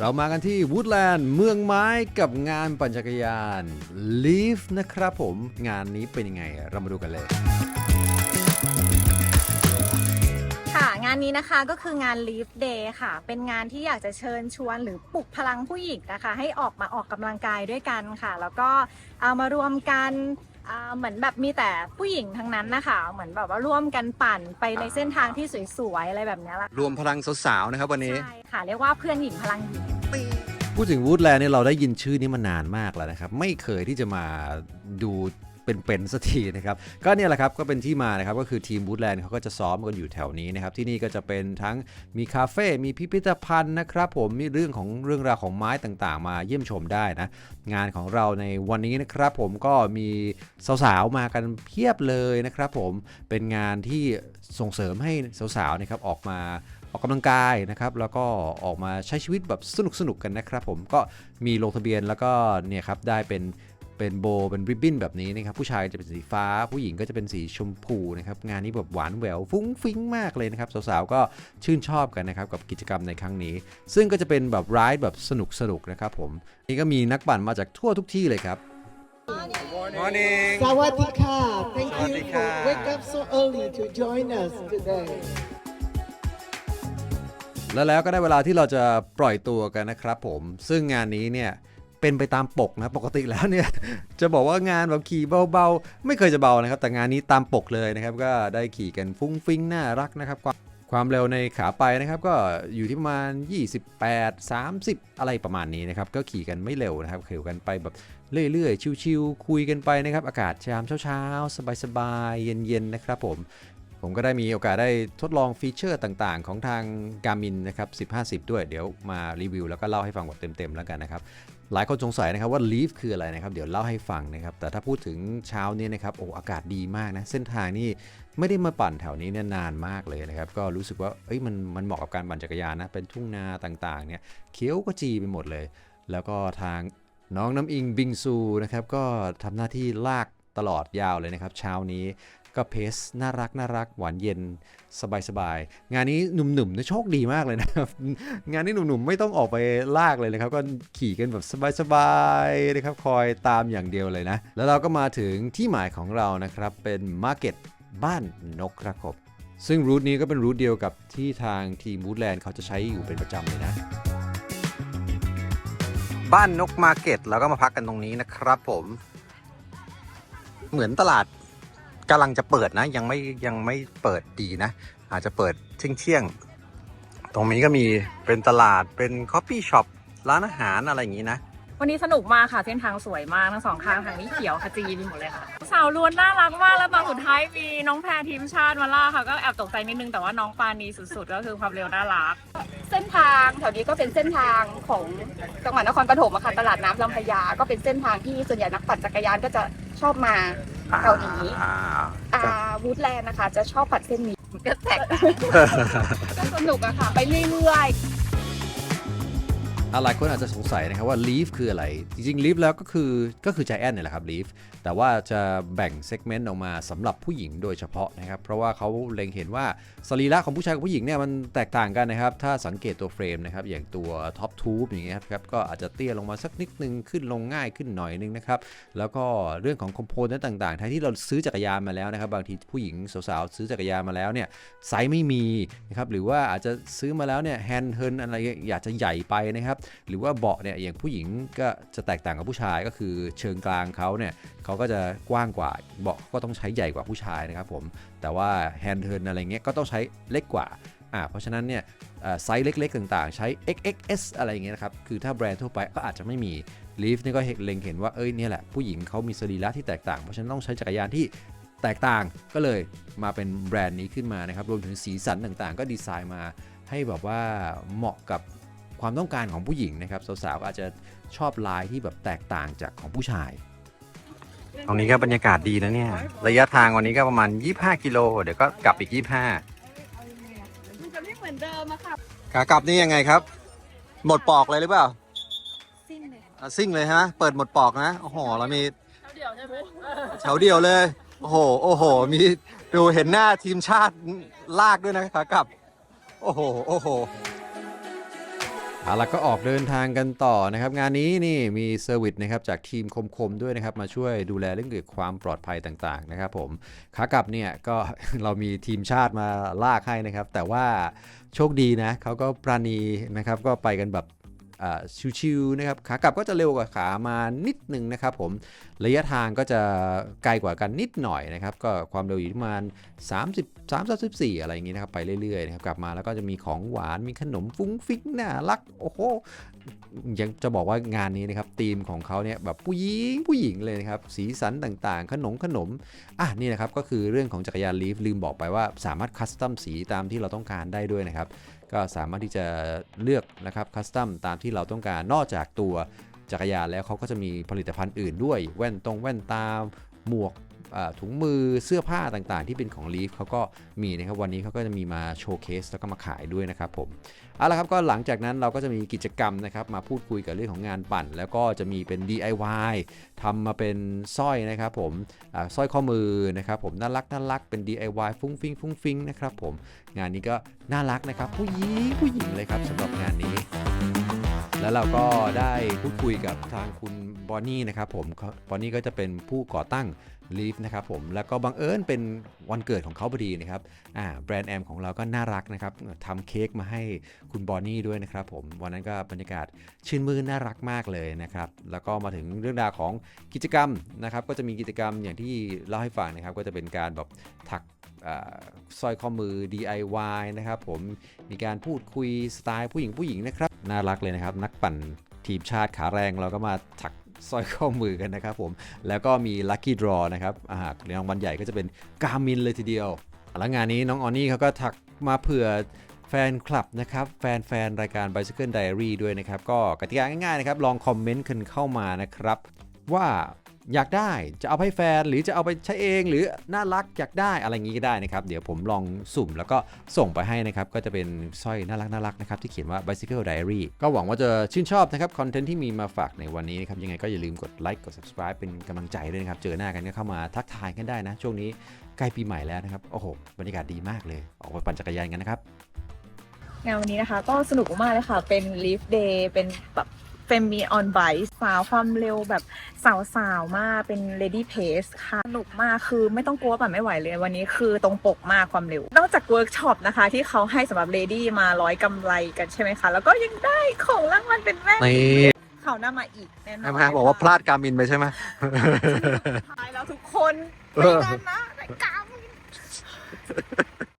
เรามากันที่วูดแลนด์เมืองไม้กับงานปั่นจักรยาน Leaf นะครับผมงานนี้เป็นยังไง เรามาดูกันเลยค่ะงานนี้นะคะก็คืองาน Leaf Day ค่ะ เป็นงานที่อยากจะเชิญชวนหรือปลุกพลังผู้หญิงนะคะ ให้ออกมาออกกำลังกายด้วยกันค่ะ แล้วก็เอามารวมกัน อ่าเหมือนแบบมีแต่ผู้หญิงทั้งนั้นนะคะเหมือนแบบว่าร่วมกันปั่นไปในเส้นทางที่สวยๆอะไรแบบเนี้ยแหละรวมพลังสาวๆนะครับวันนี้ ใช่ค่ะเรียกว่าเพื่อนหญิงพลังหญิง พูดถึงวูดแลนด์เนี่ยเราได้ยินชื่อนี้มานานมากแล้วนะครับ ไม่เคยที่จะมาดู เป็นๆสักทีนะครับก็เนี่ยแหละครับก็เป็นที่มานะครับก็คือทีมวูดแลนด์เขาก็จะซ้อมกันอยู่แถวนี้นะครับที่นี่ก็จะเป็นทั้งมีคาเฟ่มีพิพิธภัณฑ์นะครับผมมีเรื่องของเรื่องราวของไม้ต่างๆ มาเยี่ยมชมได้นะงานของเราในวันนี้นะครับผมก็มีสาวๆมากันเพียบเลยนะครับผมเป็นงานที่ส่งเสริมให้สาวๆนะครับออกมาออกกำลังกายนะครับแล้วก็ออกมาใช้ชีวิตแบบสนุกสนุกๆกันนะครับผมก็มีลงทะเบียนแล้วก็เนี่ยครับได้เป็น เป็นโบเป็นริบบิ้นแบบนี้นะครับผู้ชายจะเป็นสีฟ้า ผู้หญิงก็จะเป็นสีชมพูนะครับงานนี้แบบหวานแหววฟุ้งฟิ้งมากเลยนะครับสาวๆก็ชื่นชอบกันนะครับกับกิจกรรมในครั้งนี้ ซึ่งก็จะเป็นแบบรายแบบสนุกสนุกๆนะครับผมนี่ก็มีนักปั่นมาจากทั่วทุกที่เลยครับ Morning Sawadika. Thank you Sawadika. for wake up so early to join us today. แล้วแล้วก็ได้เวลาที่เราจะปล่อยตัวกันนะครับผม ซึ่งงานนี้เนี่ย เป็นไปตามปกนะปกติแล้วเนี่ยจะบอกว่างานแบบขี่เบาๆ ไม่เคยจะเบานะครับ แต่งานนี้ตามปกเลยนะครับ ก็ได้ขี่กันฟุ้งฟิ้งน่ารักนะครับความความเร็วในขาไปนะครับ ก็อยู่ที่ประมาณ 28 30 อะไรประมาณนี้นะครับก็ขี่กันไม่เร็วนะครับขี่กันไปแบบเรื่อยๆ ชิวๆคุยกันไปนะครับ อากาศยามเช้าๆสบายๆ เย็นๆ นะครับผม ผมก็ได้มีโอกาสได้ทดลองฟีเจอร์ต่างๆ ของทาง Garmin นะครับ1050 ด้วย เดี๋ยวมารีวิวแล้วก็เล่าให้ฟังแบบเต็มๆแล้วกันนะครับ หลายคนสงสัยนะครับว่า Leaf คืออะไรนะครับ เดี๋ยวเล่าให้ฟังนะครับ แต่ถ้าพูดถึงเช้านี้นะครับ โอ้ อากาศดีมากนะ เส้นทางนี่ไม่ได้มาปั่นแถวนี้เนี่ยนานมากเลยนะครับ ก็รู้สึกว่า เอ้ย มัน มันเหมาะกับการปั่นจักรยานนะ เป็นทุ่งนาต่างๆ เนี่ย เขียวก็จีไปหมดเลย แล้วก็ทางน้องน้ำอิงบิงซูนะครับ ก็ทำหน้าที่ลากตลอดยาวเลยนะครับ เช้านี้ ก็เพสน่ารักน่ารักหวานเย็นสบายๆ งานนี้หนุ่มๆเนี่ยโชคดีมากเลยนะครับ งานนี้หนุ่มๆ ไม่ต้องออกไปลากเลยนะครับ ก็ขี่กันแบบสบายๆนะครับ คอยตามอย่างเดียวเลยนะ แล้วเราก็มาถึงที่หมายของเรานะครับ เป็นมาร์เก็ตบ้านนกครับผมซึ่งรูทนี้ก็เป็นรูทเดียวกับที่ทางทีมวูดแลนด์เขาจะใช้อยู่เป็นประจำเลยนะ บ้านนกมาร์เก็ตเราก็มาพักกันตรงนี้นะครับผม เหมือนตลาด กำลังจะเปิดนะ ยังไม่ยังไม่เปิดดีนะ อาจจะเปิดเที่ยงเที่ยงๆตรงนี้ก็มีเป็นตลาดเป็นคอฟฟี่ช็อปร้านอาหารอะไรอย่างนี้นะวันนี้สนุกมากค่ะเส้นทางสวยมากทั้งสองข้างทางนี้เขียวขจีไปหมดเลยค่ะ สาวล้วนน่ารักมากแล้วตอนสุดท้ายมีน้องแพรทีมชาติมาล่าค่ะก็แอบตกใจนิดนึงแต่ว่าน้องปานีสุดๆ ก็คือความเร็วน่ารัก เส้นทางแถวนี้ก็เป็นเส้นทางของจังหวัดนครปฐมอะค่ะตลาดน้ำลำพญาก็เป็นเส้นทางที่ส่วนใหญ่นักปั่นจักรยานก็จะชอบมา แถวนี้อ่าอ่าวูดแลนด์นะคะ จะชอบปัดเส้นนี้ก็แตกก็สนุกอะค่ะ ไปเรื่อยๆอะ หลายคนอาจจะสงสัยนะครับว่า leaf คืออะไร จริงๆ leaf แล้วก็คือก็คือ giant เนี่ยแหละครับ leaf แต่ว่าจะแบ่งเซกเมนต์ออกมาสำหรับผู้หญิงโดยเฉพาะนะครับ เพราะว่าเขาเล็งเห็นว่าสรีระของผู้ชายกับผู้หญิงเนี่ยมันแตกต่างกันนะครับ ถ้าสังเกตตัวเฟรมนะครับ อย่างตัวท็อปทูบอย่างเงี้ยครับก็อาจจะเตี้ยลงมาสักนิดนึงขึ้นลงง่ายขึ้นหน่อยนึงนะครับ แล้วก็เรื่องของคอมโพนต์ต่างๆแทนที่เราซื้อจักรยานมาแล้วนะครับบางทีผู้หญิงสาวๆซื้อจักรยานมาแล้วเนี่ยไซส์ไม่มีนะครับหรือว่าอาจจะซื้อมาแล้วเนี่ยแฮนด์เฮิร์นอะไรอยากจะใหญ่ไปนะครับหรือว่าเบาะเนี่ยอย่างผู้หญิงก็จะแตกต่างกับผู้ชายก็คือเชิงกลางเขาเนี่ยเขาก็จะกว้างกว่าเบาะก็ต้องใช้ใหญ่กว่าผู้ชายนะครับผมแต่ว่าแฮนด์เฮิร์นอะไรเงี้ยก็ต้องใช้เล็กกว่าอ่าเพราะฉะนั้นเนี่ยไซส์เล็กๆ ต่างๆ ใช้ XXS อะไรอย่างเงี้ยนะครับ คือถ้าแบรนด์ทั่วไปก็อาจจะไม่มี Leaf นี่ก็เห็นเล็งเห็นว่า เอ้ยเนี่ยแหละ ผู้หญิงเขามีสรีระที่แตกต่าง เพราะฉะนั้นต้องใช้จักรยานที่แตกต่างก็เลยมาเป็นแบรนด์นี้ขึ้นมานะครับ รวมถึงสีสันต่างๆ ก็ดีไซน์มาให้แบบว่าเหมาะกับ ความต้องการของผู้หญิงนะครับสาวๆก็อาจจะชอบลายที่แบบแตกต่างจากของผู้ชายตรงนี้ก็บรรยากาศดีนะเนี่ย ระยะทางวันนี้ก็ประมาณ 25 กิโล เดี๋ยวก็กลับอีก 25มันจะไม่เหมือนเดิมอะค่ะขากลับนี่ยังไงครับ หมดปอกเลยหรือเปล่าสิ้นเลยอะซิ่งเลยฮะเปิดหมดปอกนะ โอ้โหแล้วมีเดี๋ยวใช่ไหมแถวเดียวเลย โอ้โห โอ้โห มีดูเห็นหน้าทีมชาติลากด้วยนะขากลับ โอ้โห โอ้โห เอาละก็ออกเดินทางกันต่อนะครับ งานนี้นี่มีเซอร์วิสนะครับจากทีมคมๆด้วยนะครับ มาช่วยดูแลเรื่องเกี่ยวกับความปลอดภัยต่างๆนะครับผมขากลับเนี่ยก็ เรามีทีมชาติมาลากให้นะครับ แต่ว่าโชคดีนะเขาก็ปราณีนะครับก็ไปกันแบบชิวๆนะครับขากลับก็จะเร็วกว่าขามานิดหนึ่งนะครับผมระยะทางก็จะไกลกว่ากันนิดหน่อยนะครับ ก็ความเร็วอยู่ที่ประมาณ30 3 34อะไรอย่างงี้นะครับไปเรื่อยๆนะครับกลับมาแล้วก็จะมีของหวานมีขนมฟุ้งฟิ้งน่ารักโอ้โหยังจะบอกว่างานนี้นะครับธีมของเขาเนี่ยแบบผู้หญิงผู้หญิงเลยนะครับสีสันต่างๆ ขนมขนมอะนี่นะครับก็คือเรื่องของจักรยานลีฟลืมบอกไปว่าสามารถคัสตอมสีตามที่เราต้องการได้ด้วยนะครับก็สามารถที่จะเลือกนะครับคัสตอมตามที่เราต้องการนอกจากตัว จักรยานแล้วเขาก็จะมีผลิตภัณฑ์อื่นด้วย แว่นตรงแว่นตาหมวกถุงมือเสื้อผ้าต่างๆ ที่เป็นของลีฟเขาก็มีนะครับวันนี้เขาก็จะมีมาโชว์เคสแล้วก็มาขายด้วยนะครับผมเอาละครับก็หลังจากนั้นเราก็จะมีกิจกรรมนะครับมาพูดคุยกับเรื่องของงานปั่น แล้วก็จะมีเป็น DIY ทำมาเป็นสร้อยนะครับผมสร้อยข้อมือนะครับผมน่ารักน่ารักเป็น DIY ฟุ้งฟิ้งฟุ้งฟิ้งนะครับผมงานนี้ก็น่ารักนะครับผู้หญิงผู้หญิงเลยครับสำหรับงานนี้ แล้วเราก็ได้พูดคุยกับทางคุณบอนนี่นะครับผมบอนนี่ก็จะเป็นผู้ก่อตั้ง Leaf นะครับผมแล้วก็บังเอิญเป็นวันเกิดของเขาพอดีนะครับอ่าแบรนด์แอมของเราก็น่ารักนะครับทำเค้กมาให้คุณบอนนี่ด้วยนะครับผมวันนั้นก็บรรยากาศชื่นมื่นน่ารักมากเลยนะครับแล้วก็มาถึงเรื่องราวของกิจกรรมนะครับก็จะมีกิจกรรมอย่างที่เล่าให้ฟังนะครับ ก็จะเป็นการแบบถักอ่าสร้อยข้อมือ DIY นะครับผมมีการพูดคุยสไตล์ผู้หญิงผู้หญิงนะครับ น่ารักเลยนะครับ นักปั่นทีมชาติขาแรงเราก็มาถักสร้อยข้อมือกันนะครับผม แล้วก็มี Lucky Draw นะครับอาหารางวัลใหญ่ก็จะเป็นกามินเลยทีเดียว แล้วงานนี้น้องออนนี่เขาก็ถักมาเผื่อแฟนคลับนะครับ แฟนๆ รายการ Bicycle Diary ด้วยนะครับ ก็กติกาง่ายๆนะครับ ลองคอมเมนต์กันเข้ามานะครับ ว่า อยากได้จะเอาให้แฟนหรือจะเอาไปใช้เองหรือน่ารักอยากได้อะไรอย่างนี้ก็ได้นะครับ เดี๋ยวผมลองสุ่มแล้วก็ส่งไปให้นะครับ ก็จะเป็นสร้อยน่ารักน่ารักนะครับ ที่เขียนว่า Bicycle Diary ก็หวังว่าจะชื่นชอบนะครับ คอนเทนต์ที่มีมาฝากในวันนี้นะครับ ยังไงก็อย่าลืมกดไลค์กด subscribe เป็นกำลังใจด้วยนะครับ เจอหน้ากันก็เข้ามาทักทายกันได้นะ ช่วงนี้ใกล้ปีใหม่แล้วนะครับโอ้โหบรรยากาศดีมากเลย ออกไปปั่นจักรยานกันนะครับงานวันนี้นะคะก็สนุกมากเลยค่ะ เป็น Leaf Day เป็นแบบ เฟมมีออนไบสาวความเร็วแบบสาวๆมากเป็น Lady Pace ค่ะสนุกมากคือไม่ต้องกลัวแบบไม่ไหวเลยวันนี้คือตรงปกมากความเร็ว นอกจากเวิร์กช็อปนะคะ ที่เขาให้สำหรับ Lady มาร้อยกำไรกันใช่ไหมคะ แล้วก็ยังได้ของรางวัลเป็นแว่นนี่เขาวหน้ามาอีกแน่นอนแม่บอกว่าพลาดการมินไปใช่ไหมท้ายแล้วทุกคนไปกันนะรายการ